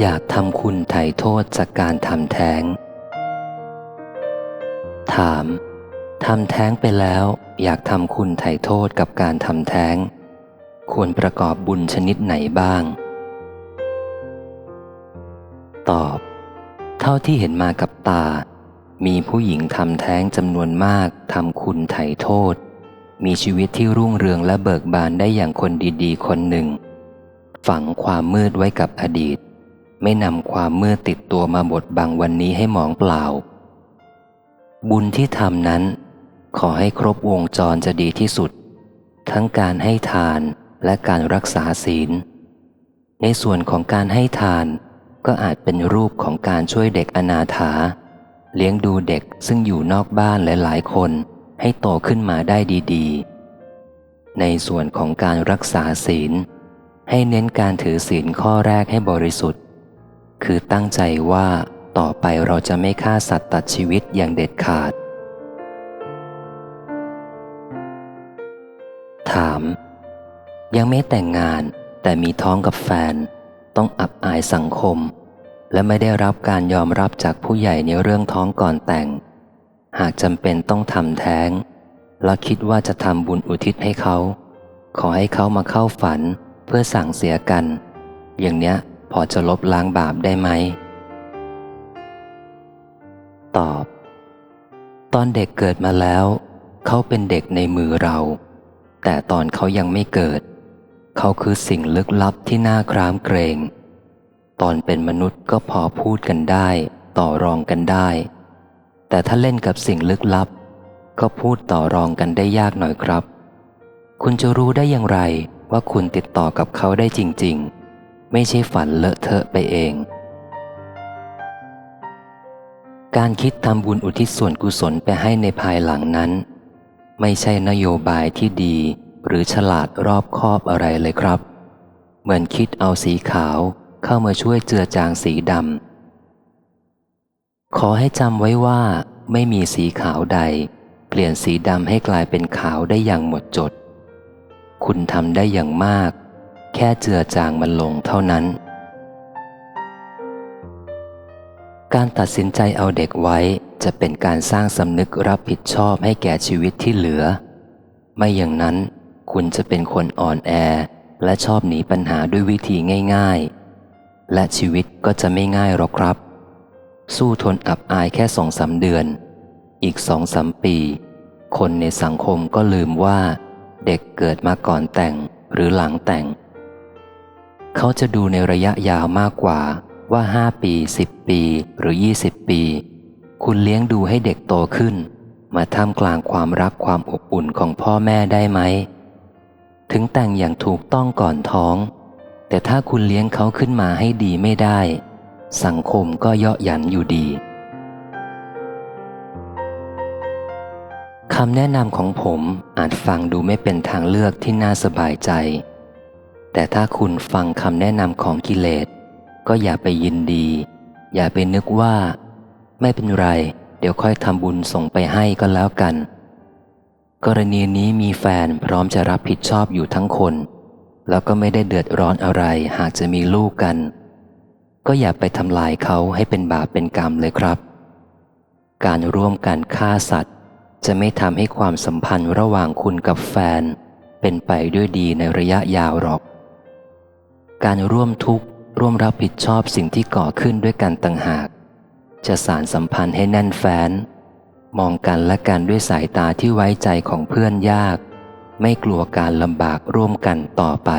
อยากทำคุณไถ่โทษจากการทำแท้ง ถาม ทำแท้งไปแล้ว อยากทำคุณไถ่โทษกับการทำแท้ง ควรประกอบบุญชนิดไหนบ้าง ตอบ เท่าที่เห็นมากับตา มีผู้หญิงทำแท้งจำนวนมากทำคุณไถ่โทษ มีชีวิตที่รุ่งเรืองและเบิกบานได้อย่างคนดีๆ คนหนึ่ง ฝังความมืดไว้กับอดีต ไม่นำความมืดติดตัวมาบดบังวันนี้ให้หมองเปล่า บุญที่ทำนั้น ขอให้ครบวงจรจะดีที่สุด ทั้งการให้ทานและการรักษาศีล ในส่วนของการให้ทานก็อาจเป็นรูปของการช่วยเด็กอนาถา เลี้ยงดูเด็กซึ่งอยู่นอกบ้านหลายๆ คนให้โตขึ้นมาได้ดีๆ ในส่วนของการรักษาศีล ให้เน้นการถือศีลข้อแรกให้บริสุทธิ์ คือตั้งใจว่าต่อไปเราจะไม่ฆ่าสัตว์ตัดชีวิตอย่างเด็ดขาด ถาม ยังไม่แต่งงานแต่มีท้องกับแฟน ต้องอับอายสังคม และไม่ได้รับการยอมรับจากผู้ใหญ่ในเรื่องท้องก่อนแต่ง หากจำเป็นต้องทำแท้ง และคิดว่าจะทำบุญอุทิศให้เขา ขอให้เขามาเข้าฝันเพื่อสั่งเสียกัน อย่างเนี้ย พอจะลบล้างบาปได้ไหม ตอบ ตอนเด็กเกิดมาแล้ว เขาเป็นเด็กในมือเรา แต่ตอนเขายังไม่เกิด เขาคือสิ่งลึกลับที่น่าครามเกรง ตอนเป็นมนุษย์ก็พอพูดกันได้ ต่อรองกันได้ แต่ถ้าเล่นกับสิ่งลึกลับ ก็พูดต่อรองกันได้ยากหน่อยครับ คุณจะรู้ได้อย่างไรว่าคุณติดต่อกับเขาได้จริง ๆ ไม่ใช่ฝันเลอะเทอะไปเอง การคิดทำบุญอุทิศส่วนกุศลไปให้ในภายหลังนั้น ไม่ใช่นโยบายที่ดี หรือฉลาดรอบคอบอะไรเลยครับ เหมือนคิดเอาสีขาวเข้ามาช่วยเจือจางสีดำขอให้จำไว้ว่าไม่มีสีขาวใด เปลี่ยนสีดำให้กลายเป็นขาวได้อย่างหมดจด คุณทำได้อย่างมาก แค่เจือจางมันลงเท่านั้น การตัดสินใจเอาเด็กไว้จะเป็นการสร้างสำนึกรับผิดชอบให้แก่ชีวิตที่เหลือ ไม่อย่างนั้นคุณจะเป็นคนอ่อนแอ และชอบหนีปัญหาด้วยวิธีง่าย ๆ และชีวิตก็จะไม่ง่ายหรอกครับ สู้ทนอับอายแค่สองสาเดือน อีกสองสามปี คนในสังคมก็ลืมว่า เด็กเกิดมาก่อนแต่งหรือหลังแต่ง เขาจะดูในระยะยาวมากกว่าว่าห้าปีสิบปีหรือยี่สิบปี คุณเลี้ยงดูให้เด็กโตขึ้น มาท่ามกลางความรักความอบอุ่นของพ่อแม่ได้ไหม ถึงแต่งอย่างถูกต้องก่อนท้อง แต่ถ้าคุณเลี้ยงเขาขึ้นมาให้ดีไม่ได้ สังคมก็เยาะหยันอยู่ดีคำแนะนำของผมอาจฟังดูไม่เป็นทางเลือกที่น่าสบายใจ แต่ถ้าคุณฟังคำแนะนำของกิเลส ก็อย่าไปยินดี อย่าไปนึกว่า ไม่เป็นไร เดี๋ยวค่อยทำบุญส่งไปให้ก็แล้วกัน กรณีนี้มีแฟนพร้อมจะรับผิดชอบอยู่ทั้งคน แล้วก็ไม่ได้เดือดร้อนอะไรหากจะมีลูกกัน ก็อย่าไปทำลายเขาให้เป็นบาปเป็นกรรมเลยครับ การร่วมกันฆ่าสัตว์ จะไม่ทำให้ความสัมพันธ์ระหว่างคุณกับแฟน เป็นไปด้วยดีในระยะยาวหรอก การร่วมทุกข์ร่วมรับผิดชอบสิ่งที่ก่อขึ้นด้วยกันต่างหาก จะสารสัมพันธ์ให้แน่นแฟ้น มองกันและกันด้วยสายตาที่ไว้ใจของเพื่อนยาก ไม่กลัวการลำบากร่วมกันต่อไป